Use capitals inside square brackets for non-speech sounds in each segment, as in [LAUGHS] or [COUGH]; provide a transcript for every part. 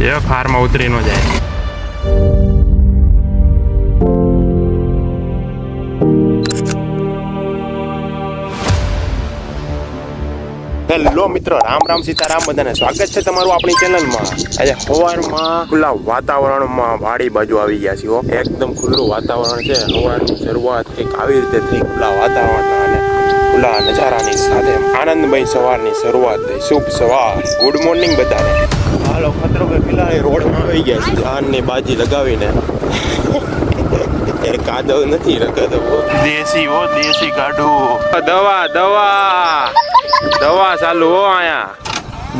એ ખારમાં ઉતરી ન હેલો મિત્રો, રામ રામ સીતારામ, બધાને સ્વાગત છે તમારું આપણી ચેનલમાં. આજે સવારમાં ખુલ્લા વાતાવરણમાં વાડી બાજુ આવી ગયા છીએ. એકદમ ખુલ્લું વાતાવરણ છે. સવારની શરૂઆત કંઈક આવી રીતે થઈ. ખુલ્લા વાતાવરણ અને ખુલ્લા નજારાની સાથે આનંદમય સવારની શરૂઆત થઈ. શુભ સવાર. ગુડ મોર્નિંગ બધાને. હાલો ખતરો કે ખિલાડી રોડમાં આવી ગયા છે. જાનની બાજી લગાવીને. એ કાદવ નથી રખતો દેશી હો દેશી કાઢું. દવા દવા. દવા ચાલુ હો આયા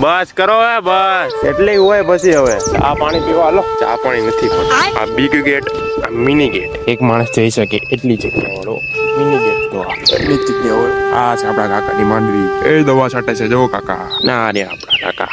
બસ કરો હે બસ. એટલે હોય પછી હવે. ચા પાણી પીવા હાલો. ચા પાણી નથી પણ આ બિગ ગેટ આ મિની ગેટ એક માણસ જઈ શકે એટલી જગ્યા વાળો મિની ગેટ તો આ છે આપણા કાકાની માંડવી. એ દવા છાંટે છે જો કાકા. ના રે આપણા કાકા.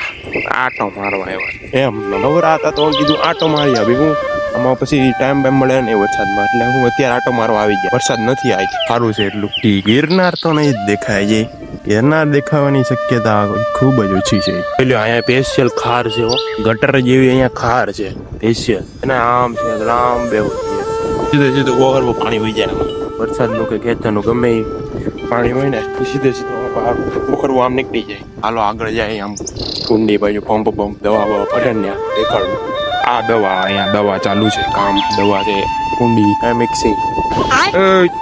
આટો મારવા આવ્યા એમ નવરા હતા તો કીધું આટો મારી આવી. હું આમાં પછી ટાઈમ બેમ મળે ને વરસાદમાં. એટલે હું અત્યારે આટો મારવા આવી ગયા. વરસાદ નથી આવી સારું છે એટલું. ગિરનાર તો નહીં જ દેખાય છે ગિરનાર દેખાવાની શક્યતા ખૂબ જ ઓછી છે. પેલું અહીંયા સ્પેશિયલ ખાર છે હો. ગટર જેવી અહીંયા ખાર છે. સ્પેશિયલ અને આમ છે રામ બે સીધે સીધું ઓવરમાં પાણી હોય જાય વરસાદનું કે ખેતરનું ગમે એ પાણી હોય ને સીધે સીધું પોખરવું આમ નીકળી જાય. હાલો આગળ જાય આમ. કુંડી બાજુ પંપ પંપ દવા બવા પડે ને દેખાડું. આ દવા અહીંયા દવા ચાલુ છે કામ. દવા છે કુંડી મિક્સિંગ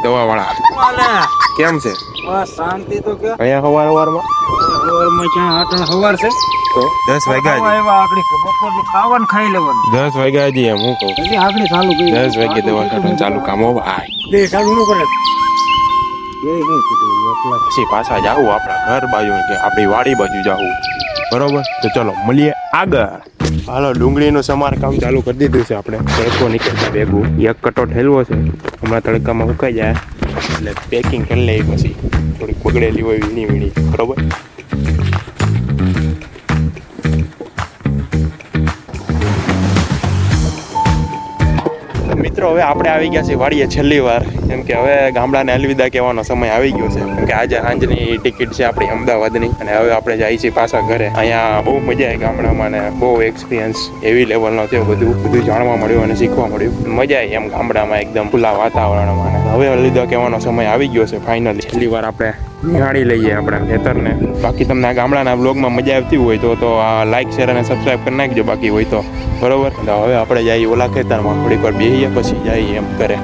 દવા વાળા કેમ છે? બસ શાંતિ તો કે અહીંયા સવાર સવારમાં સવારમાં ક્યાં આટણ સવાર છે. દસ વાગ્યા ખાવા આવ્યા આકડી કે બપોરનું ખાવાનું ખાઈ લેવાનું. દસ વાગ્યા હજી એમ હું કહું. ચાલુ કરી દસ વાગે દવા કાઢવાનું ચાલુ કામ હો ભાઈ. ચાલુ ન કરે. પછી પાછા જાવું આપણા ઘર બાજુ કે આપણી વાડી બાજુ જાવું બરોબર? તો ચલો મળીએ આગળ. હાલો ડુંગળીનું સમારકામ ચાલુ કરી દીધું છે આપણે. તડકો નીકળતા ભેગું. એક કટો ઠેલવો છે. હમણાં તડકામાં ઉકાઈ જાય. એટલે પેકિંગ કરી લઈએ પછી. થોડીક બગડેલી હોય વીણી વીણી બરોબર? મિત્રો, હવે આપણે આવી ગયા છીએ વાડીએ છેલ્લી વાર. કેમ કે હવે ગામડાને અલવિદા કહેવાનો સમય આવી ગયો છે. કેમ કે આજે સાંજની ટિકિટ છે આપણી અમદાવાદની. અને હવે આપણે જઈએ છીએ પાછા ઘરે. અહીંયા બહુ મજા આવી ગામડામાં ને બહુ એક્સપિરિયન્સ એવી લેવલનો થયો બધું. બધું જાણવા મળ્યું અને શીખવા મળ્યું. મજા આવી એમ ગામડામાં એકદમ ખુલ્લા વાતાવરણમાં હવે અલવિદા કહેવાનો સમય આવી ગયો છે ફાઇનલી છેલ્લી વાર આપણે નિહાળી લઈએ આપણા ખેતરને. બાકી તમને આ ગામડાના બ્લોગમાં મજા આવતી હોય તો તો આ લાઈક શેર અને સબસ્ક્રાઈબ કરી નાખજો બાકી હોય તો. બરોબર? એટલે હવે આપણે જઈએ ઓલા ખેતરમાં. થોડીક વાર બેસીએ પછી જઈએ એમ કરે.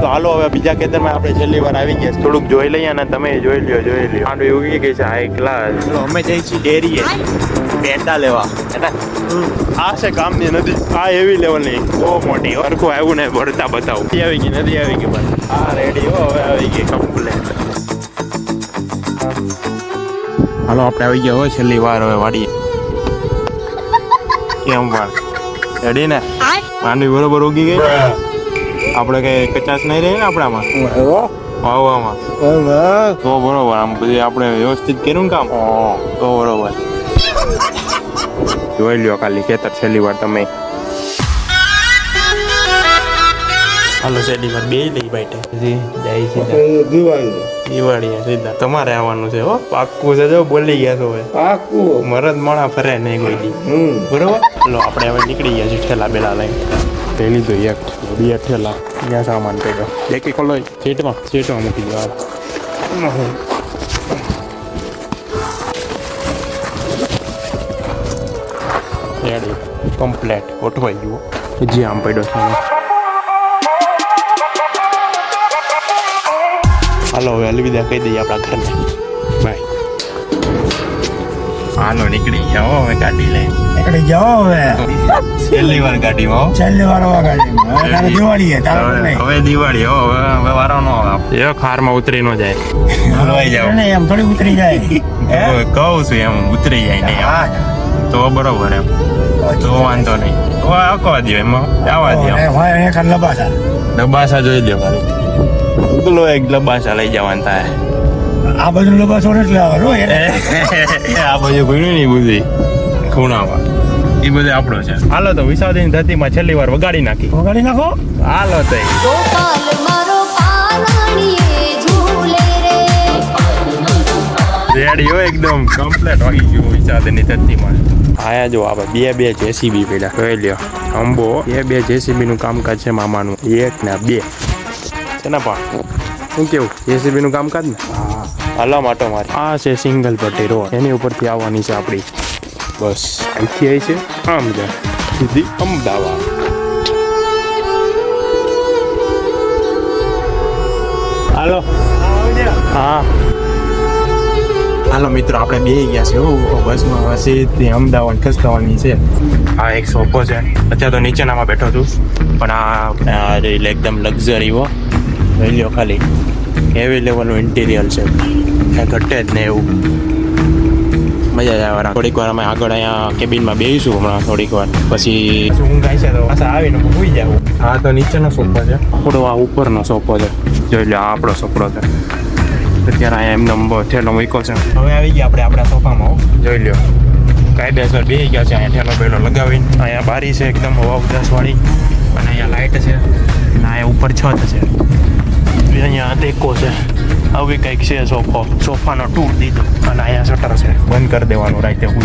તો હાલો હવે બીજા ખેતરમાં આપણે છેલ્લી વાર આવી ગયા થોડુંક જોઈ લઈએ અને તમે જોઈ લ્યો જોઈ લ્યો. આંડો ઉગી ગઈ છે હાઈ ક્લાસ અમે જઈએ છીએ ડેરીએ. પેંડા લેવા. હે આ છે કામની નદી. આ એવી લેવલની બહુ મોટી. સરખું આવ્યું ને ભરતા બતાવું. આવી ગઈ નદી આવી ગઈ બસ. આ રેડી હો હવે આવી ગઈ કમ્પ્લેટ હાલો આપણે આવી ગયા હોય છેલ્લી વાર હવે વાડી કેમ વાર? રેડી ને? માંડવી બરોબર ઉગી ગઈ? આપણે કઈ કચાશ નહીં રહી ને આપણામાં? વાવવામાં. તો બરોબર આમ પછી આપણે વ્યવસ્થિત કર્યું ને કામ? તો બરોબર. જોઈ લ્યો ખાલી ખેતર છેલ્લી વાર તમે. હાલો વાર બે લઈ બાઈટે. જાય દિવાળી. દિવાળી સીધા. તમારે આવવાનું છે હો. પાક્કું છે જો બોલી ગયા છો હવે. પાક્કું. મરદ માણા ફરે નહીં કોઈ દી. બરોબર? ચલો આપણે હવે નીકળી ગયા છીએ ઠેલા બેલા લઈને. તે તો એક બે ઠેલા. ત્યાં સામાન પડ્યો એકી ખોલો. સીટમાં? સીટમાં મૂકી દો હાલ. કમ્પ્લેટ. ગોઠવાઈ ગયું જે આમ પડ્યો છે હાલો હવે અલવિદા કહી દઈએ આપણા ઘરને. બાય હાલો નીકળી જાઓ હવે ગાડી લઈ નીકળી જાઓ હવે. છેલ્લી વાર ગાડીમાં. છેલ્લી વાર વાગાડી તારે દિવાળી હે તારે હવે હવે દિવાળી હો હવે હવે વારો નો આવે એ ખારમાં ઉતરી નો જાય. હલવાઈ જાવ ને એમ થોડી ઉતરી જાય. [LAUGHS] હવે કહું છું એમ ઉતરી જાય નહીં. હા. તો બરોબર એમ. તો વાંધો નહીં. તો આખવા દો એમાં આવા દો ડબાસા એક લબાસા. ડબ્બાસા જોઈ લ્યો ખાલી એક ડબ્બાસા લઈ જવાનું થાય. આ બધું લબાસો નથી લાવવાનો આ બાજુ ભીણું નહીં બુદ્ધિ. ખૂણામાં. એ બધું આપણો છે. હાલો તો વિસાદીની ધરતીમાં છેલ્લી વાર વગાડી નાખી. વગાડી નાખો. હાલો તો ગોપાલ મારો પારણીએ ઝૂલે રે. રેડી હો એકદમ કમ્પ્લેટ વાગી ગયું વિસાદીની ધરતીમાં. આયા જો આપણે બે બે જેસીબી પેલા જોઈ લ્યો. અંબો બે બે જેસીબી નું કામકાજ છે મામાનું. એક ને બે. છે ને પણ. શું કેવું? જેસીબી નું કામકાજ ને? હલા માટો મારી. આ છે સિંગલ પટ્ટી રોડ. એની ઉપરથી આવવાની છે આપણી. બસ. અહીંથી આવી છે? આમ જાય સીધી અમદાવાદ. હાલો. હા. હાલો મિત્રો આપણે બે ગયા છે હો. બસમાં સીધી અમદાવાદ ખસકાવાની છે. આ એક સોફો છે. અત્યારે તો નીચેનામાં બેઠો છું. પણ આ એકદમ લક્ઝરી હો. જોઈ લ્યો ખાલી. હેવી લેવલનું ઇન્ટિરિયર છે. કાંઈ ઘટે જ ને એવું. મજા જ આવે. થોડીક વાર અમે આગળ અહીંયા કેબિનમાં બેસીશું હમણાં થોડીક વાર. પછી ઊંઘ આવી છે તો પાછા આવીને ભૂઈ જાવ આ તો નીચેનો સોફો છે. આપણો આ ઉપરનો સોફો છે. જોઈ લો આ આપણો સોફો છે. અત્યારે અહીંયા એમનો ઠેલો મૂક્યો છે. હવે આવી ગયા આપણે આપણા સોફામાં જોઈ લ્યો. કાયદેસર બે ગયા છે. અહીંયા ઠેલો બેલો લગાવીને. અહીંયા બારી છે એકદમ હવા ઉદાસવાળી અને અહીંયા લાઇટ છે. અને અહીંયા ઉપર છત છે. અહીંયા દેકો છે. આવી કંઈક છે સોફો. સોફાનો ટૂર દીધો અને અહીંયા શટર છે. બંધ કરી દેવાનું રાતે હું.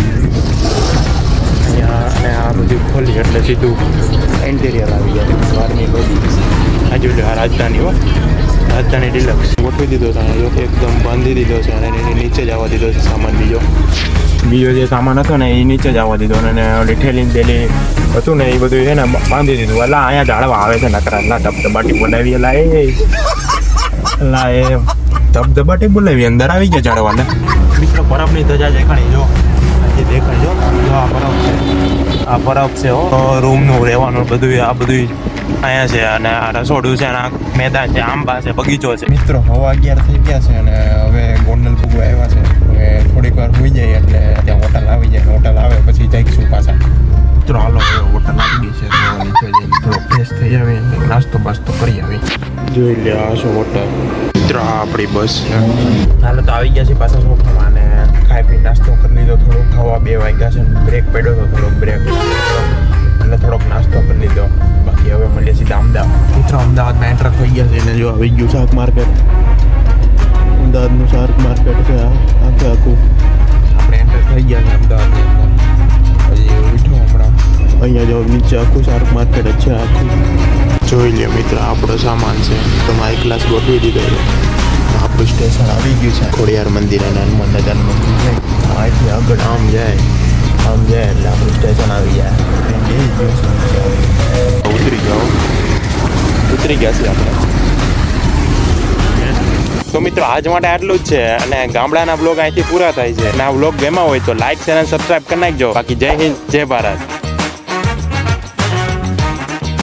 અહીંયા અને આ બધું ખોલી એટલે સીધું ઇન્ટિરિયર આવી જાય બહારની બધી આ જોઈ લો, આ રાજધાની હો. રાજધાની ડિલક્સ ગોઠવી દીધો છે એકદમ બાંધી દીધો છે અને એની નીચે જ આવવા દીધો છે સામાન બીજો. બીજો જે સામાન હતો ને, એ નીચે જ આવવા દીધો. અને ઓલી ઠેલી પેલી હતું ને, એ બધું છે ને બાંધી દીધું. એટલે અહીંયા જાળવા આવે છે નકરા. ના ધબધબાટી બનાવી એલા એ. એલા એ ધબધબાટી બોલાવી અંદર આવી ગયા જાળવાને મિત્રો બરફની ધજા દેખાણી જો. આજે દેખાય જો. આ બરફ છે. આ બરફ છે હો. રૂમનું રહેવાનું બધું આ બધું અહીંયા છે અને આ રસોડું છે અને આ મેદાન છે આંબા છે બગીચો છે. મિત્રો હવા અગિયાર થઈ ગયા છે અને હવે ગોંડલ ભૂગો આવ્યા છે. હવે થોડીક વાર હોઈ જાય એટલે ત્યાં હોટલ આવી જાય. હોટલ આવે પછી જઈશું પાછા. મિત્રો હાલો હોટલ આવી ગઈ છે નીચે જઈને થોડો ફ્રેશ થઈ આવી નાસ્તો બાસ્તો કરી આવી જોઈ લે આ શું હોટલ મિત્રો આ આપણી બસ છે. હાલો તો આવી ગયા છે પાછા સોફામાં અને ખાઈ પી નાસ્તો કરી લીધો થોડુંક ખાવા બે વાગ્યા છે બ્રેક પડ્યો હતો થોડોક બ્રેક એટલે થોડોક નાસ્તો કરી લીધો. બાકી હવે મળીએ સીધા અમદાવાદ મિત્રો અમદાવાદમાં એન્ટર થઈ ગયા છે અને જો આવી ગયું શાક માર્કેટ અમદાવાદનું શાક માર્કેટ છે આ આખે આખું. આપણે એન્ટર થઈ ગયા છે અમદાવાદની અંદર. હજી ઉઠો હમણાં. અહીંયા જો નીચે આખું શાક માર્કેટ જ છે આખું. જોઈ લે મિત્ર આપણો સામાન છે. તો મારી ક્લાસ ગોઠવી દીધો છે. આપણું સ્ટેશન આવી ગયું છે. ખોડિયાર મંદિર અને હનુમાન દાદાનું મંદિર અહીંથી આગળ આમ જાય આમ જાય એટલે આપણું સ્ટેશન આવી જાય બેસી ગયું ઉતરી ઉતરી ગયા છે આપણે. તો મિત્રો, આજ માટે આટલું જ છે અને ગામડાના બ્લોગ અહીંથી પૂરા થાય છે. અને આ બ્લોગ ગેમા હોય તો લાઈક અને સબસ્ક્રાઈબ કરી નાખજો. બાકી જય હિન્દ, જય ભારત.